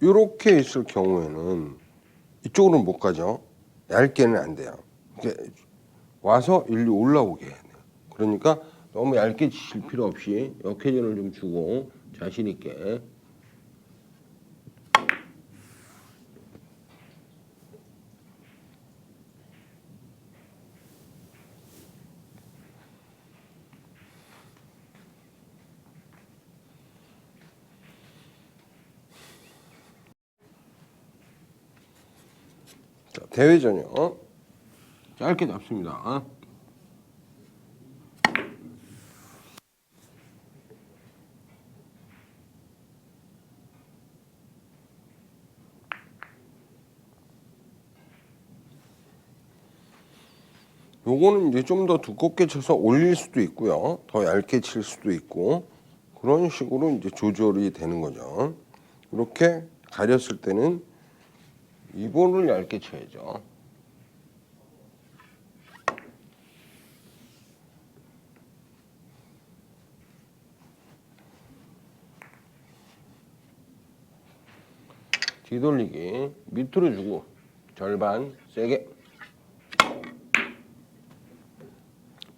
이렇게 있을 경우에는 이쪽으로는 못 가죠. 얇게는 안 돼요. 와서 일로 올라오게 해야 돼요. 그러니까 너무 얇게 치실 필요 없이 역회전을 좀 주고 자신 있게 자, 대회전이요. 짧게 잡습니다. 요거는 이제 좀 더 두껍게 쳐서 올릴 수도 있고요. 더 얇게 칠 수도 있고 그런 식으로 이제 조절이 되는 거죠. 이렇게 가렸을 때는 이번을 얇게 쳐야죠. 뒤돌리기 밑으로 주고 절반 세게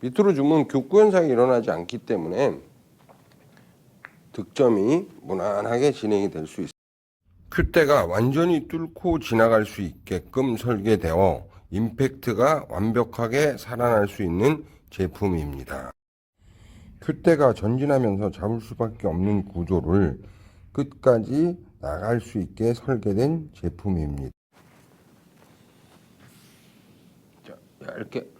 밑으로 주면 교구 현상이 일어나지 않기 때문에 득점이 무난하게 진행이 될 수 있습니다. 큐대가 완전히 뚫고 지나갈 수 있게끔 설계되어 임팩트가 완벽하게 살아날 수 있는 제품입니다. 큐대가 전진하면서 잡을 수밖에 없는 구조를 끝까지 나갈 수 있게 설계된 제품입니다. 자, 얇게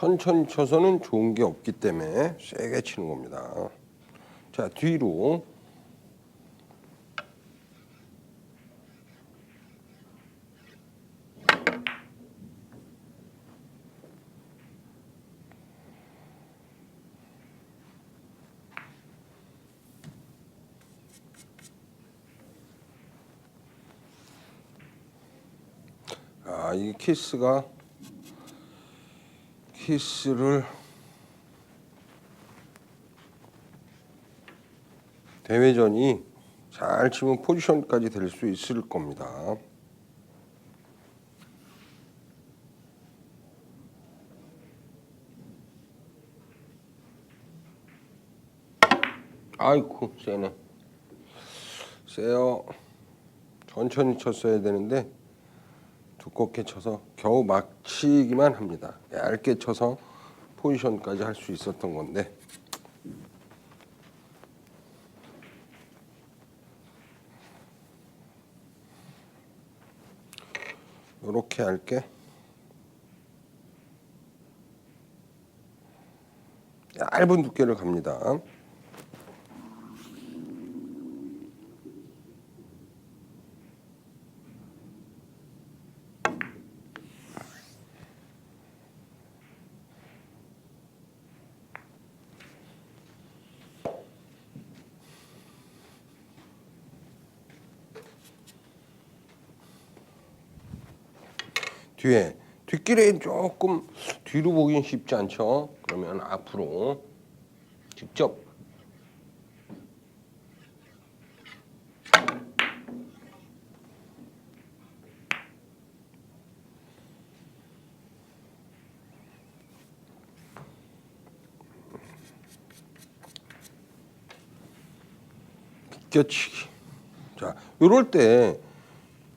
천천히 쳐서는 좋은 게 없기 때문에 세게 치는 겁니다. 자, 뒤로 아, 이 키스가 키스를 대회전이 잘 치면 포지션까지 될 수 있을 겁니다. 아이쿠 세네. 세요. 천천히 쳤어야 되는데 두껍게 쳐서 겨우 막치기만 합니다. 얇게 쳐서 포지션까지 할 수 있었던 건데 이렇게 얇게 얇은 두께를 갑니다. 뒤에 뒷길에 조금 뒤로 보긴 쉽지 않죠. 그러면 앞으로 직접 비껴치기. 자, 요럴 때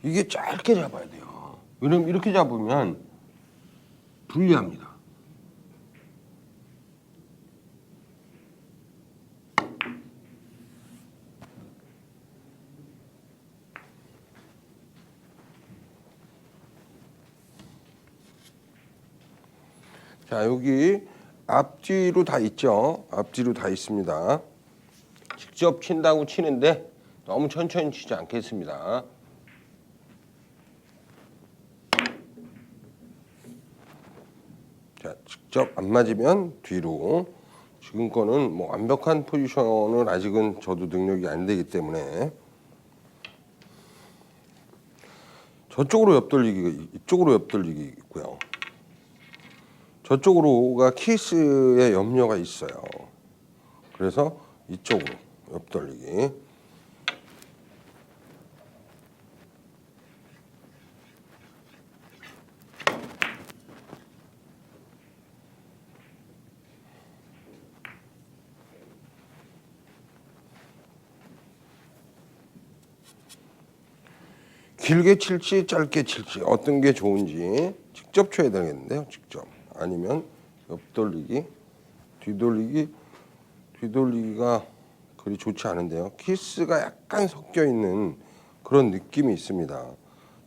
이게 짧게 잡아야 돼요. 왜냐면 이렇게 잡으면 불리합니다. 자 여기 앞뒤로 다 있죠? 앞뒤로 다 있습니다. 직접 친다고 치는데 너무 천천히 치지 않겠습니다. 자 직접 안 맞으면 뒤로. 지금 거는 뭐 완벽한 포지션은 아직은 저도 능력이 안 되기 때문에 저쪽으로 옆돌리기 이쪽으로 옆돌리기 있고요. 저쪽으로가 키스의 염려가 있어요. 그래서 이쪽으로 옆돌리기. 길게 칠지 짧게 칠지 어떤 게 좋은지 직접 쳐야 되겠는데요. 직접 아니면 옆돌리기, 뒤돌리기, 뒤돌리기가 그리 좋지 않은데요. 키스가 약간 섞여 있는 그런 느낌이 있습니다.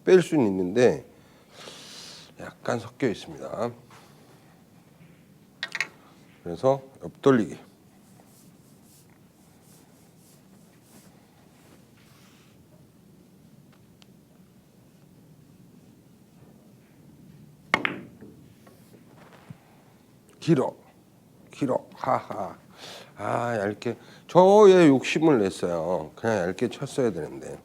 뺄 수는 있는데 약간 섞여 있습니다. 그래서 옆돌리기. 길어 길어 하하. 아 얇게. 저의 욕심을 냈어요. 그냥 얇게 쳤어야 되는데